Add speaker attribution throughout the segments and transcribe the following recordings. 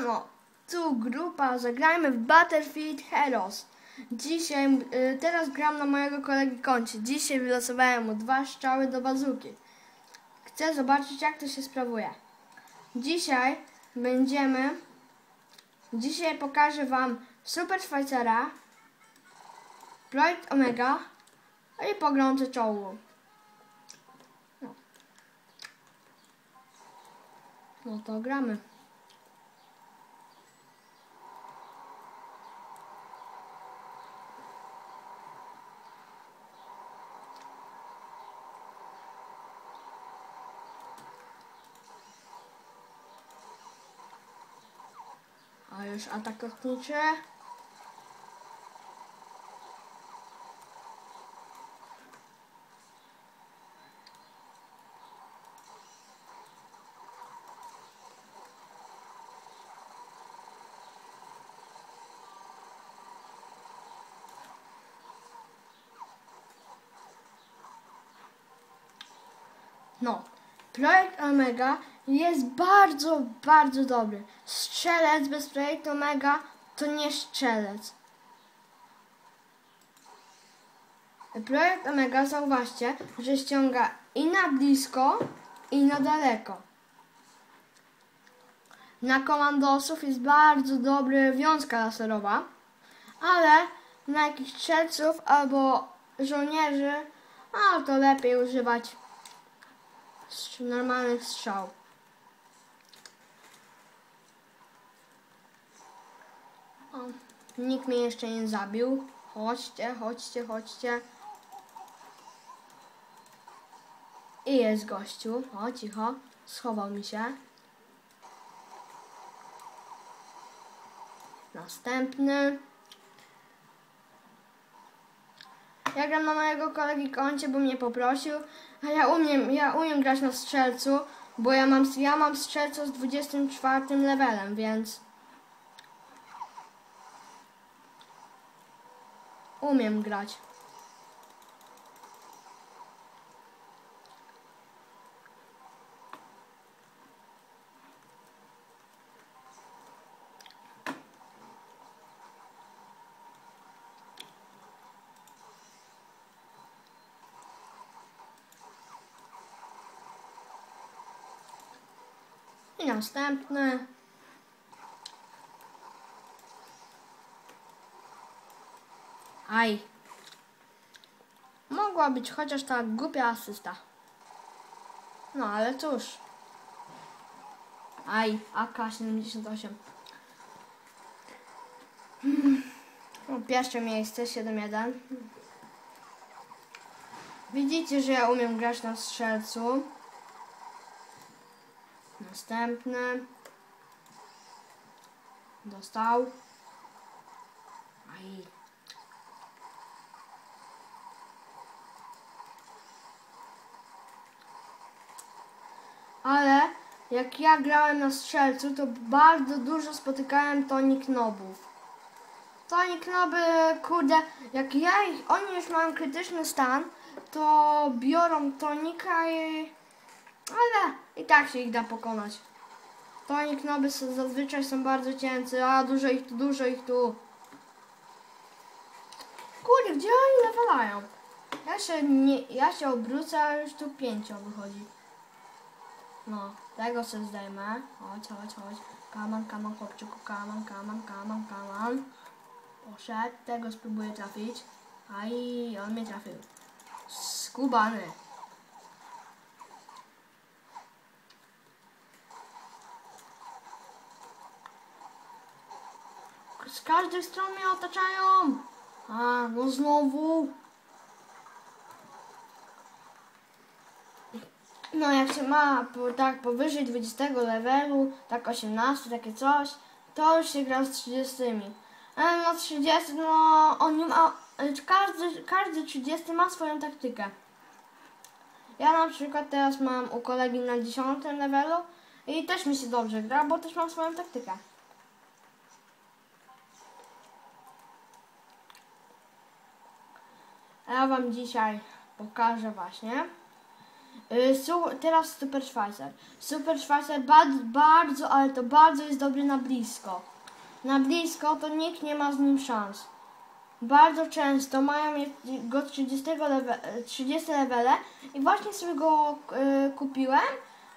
Speaker 1: Siemano, tu grupa, zagrajmy w Battlefield Heroes. Dzisiaj, y, teraz gram na mojego kolegi koncie. Dzisiaj wylosowałem mu dwa strzały do bazuki. Chcę zobaczyć jak to się sprawuje. Dzisiaj będziemy, dzisiaj pokażę wam Super Schweizera, Projekt Omega i poglądy czołgu. No. no to gramy. Już atak lotniczy. No, projekt Omega jest bardzo, bardzo dobry. Strzelec bez projektu Omega to nie strzelec. Projekt Omega, zauważcie, że ściąga i na blisko, i na daleko. Na komandosów jest bardzo dobry wiązka laserowa, ale na jakichś strzelców albo żołnierzy, a to lepiej używać normalnych strzał. Nikt mnie jeszcze nie zabił. Chodźcie, chodźcie, chodźcie. I jest gościu. O, cicho. Schował mi się. Następny. Ja gram na mojego kolegi koncie, bo mnie poprosił, a ja umiem, ja umiem grać na strzelcu, bo ja mam, ja mam strzelca z 24 levelem, więc umiem grać. I następny. Aj. Mogła być chociaż ta głupia asysta. No ale cóż. Aj, AK-78. Hmm. Pierwsze miejsce, 7-1. Widzicie, że ja umiem grać na strzelcu. Następny. Dostał. Aj. Ale jak ja grałem na strzelcu, to bardzo dużo spotykałem tonik nobów. Tonik noby, kurde, jak ja ich, oni już mają krytyczny stan, to biorą tonika i... Ale i tak się ich da pokonać. Tonik noby s- zazwyczaj są bardzo cięcy, a dużo ich tu, dużo ich tu. Kurde, gdzie oni nawalają? Ja się nie, ja się obrócę, a już tu pięcio wychodzi. No, tego sobie zdejmę. Chodź, chodź, chodź. Kaman, kaman, chłopczyku, kaman, kaman, kaman, kaman. Poszedł, tego spróbuję trafić. Aj, on mnie trafił. Skubany. Z każdej strony mnie otaczają. A, no znowu. No jak się ma po, tak powyżej 20 levelu, tak 18, takie coś, to już się gra z 30. Ale na 30, no on ma, każdy, każdy 30 ma swoją taktykę. Ja na przykład teraz mam u kolegi na 10 levelu i też mi się dobrze gra, bo też mam swoją taktykę. Ja wam dzisiaj pokażę właśnie su, teraz Super Schweizer. Super Schweizer bardzo, bardzo, ale to bardzo jest dobry na blisko. Na blisko to nikt nie ma z nim szans. Bardzo często mają go 30, lewe, 30 levele i właśnie sobie go y, kupiłem,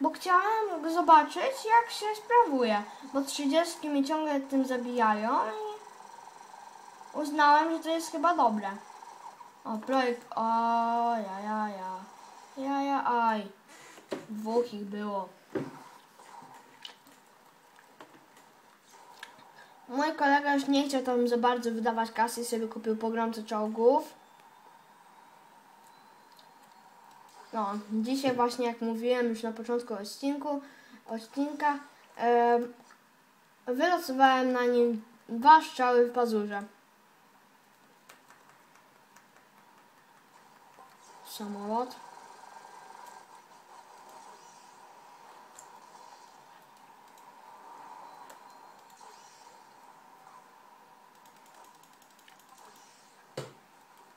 Speaker 1: bo chciałem zobaczyć jak się sprawuje. Bo 30 mnie ciągle tym zabijają i uznałem, że to jest chyba dobre. O, projekt, o, ja, ja, ja. Ja, ja, aj. Dwóch ich było. Mój kolega już nie chciał tam za bardzo wydawać kasy sobie kupił pogromcę czołgów. No, dzisiaj właśnie jak mówiłem już na początku odcinku, odcinka, em, wylosowałem na nim dwa strzały w pazurze. Samolot.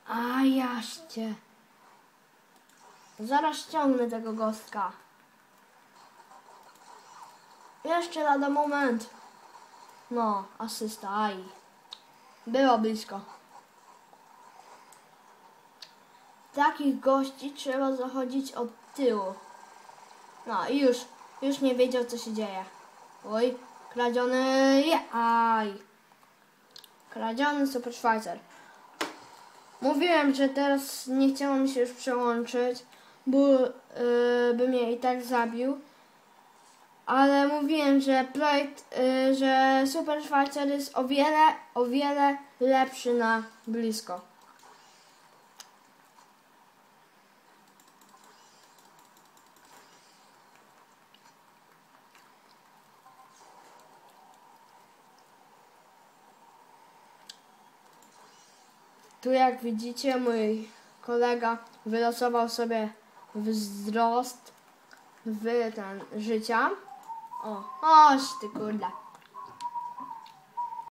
Speaker 1: A jaście. Zaraz ściągnę tego gostka. Jeszcze lada moment. No, asysta, aj. Było blisko. Takich gości trzeba zachodzić od tyłu. No i już, już nie wiedział co się dzieje. Oj, kradziony, aj. Kradziony Super Schweizer. Mówiłem, że teraz nie chciało mi się już przełączyć, bo yy, by mnie i tak zabił. Ale mówiłem, że projekt, yy, że Super Schweizer jest o wiele, o wiele lepszy na blisko. Tu jak widzicie mój kolega wylosował sobie wzrost w ten życia. O, oś ty kurde.